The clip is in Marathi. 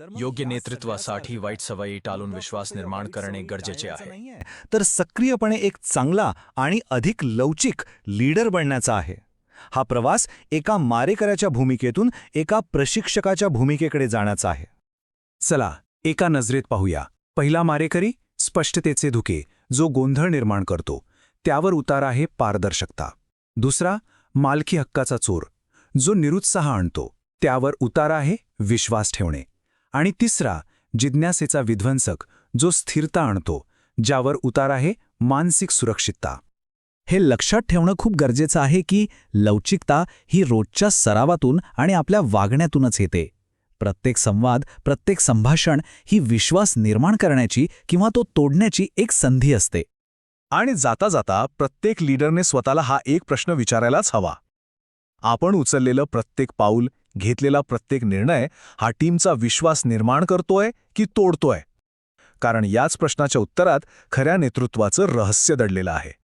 योग्य नेतृत्वासाठी वाईट सवयी टाळून विश्वास निर्माण करणे गरजेचे आहे. तर सक्रियपणे एक चांगला आणि अधिक लवचिक लीडर बनण्याचा आहे. हा प्रवास एका मारेकऱ्याच्या भूमिकेतून एका प्रशिक्षकाच्या भूमिकेकडे जाण्याचा आहे. चला एका नजरेत पाहूया. पहिला मारेकरी स्पष्टतेचे धुके जो गोंधळ निर्माण करतो. त्यावर उतार आहे पारदर्शकता. दुसरा मालकी हक्काचा चोर जो निरुत्साह आणतो. त्यावर उतार आहे विश्वास ठेवणे. आणि तिसरा जिज्ञासेचा विध्वंसक जो स्थिरता आणतो ज्यावर उतार आहे मानसिक सुरक्षितता. हे लक्षात ठेवणं खूप गरजेचं आहे की लवचिकता ही रोजच्या सरावातून आणि आपल्या वागण्यातूनच येते. प्रत्येक संवाद प्रत्येक संभाषण ही विश्वास निर्माण करण्याची किंवा तो तोडण्याची एक संधी असते. आणि जाता जाता प्रत्येक लीडरने स्वतःला हा एक प्रश्न विचारायलाच हवा. आपण उचललेलं प्रत्येक पाऊल घेतलेला प्रत्येक निर्णय हा टीमचा विश्वास निर्माण करतोय की तोडतोय? कारण याच प्रश्नाच्या उत्तरात खऱ्या नेतृत्वाचं रहस्य दडलेलं आहे.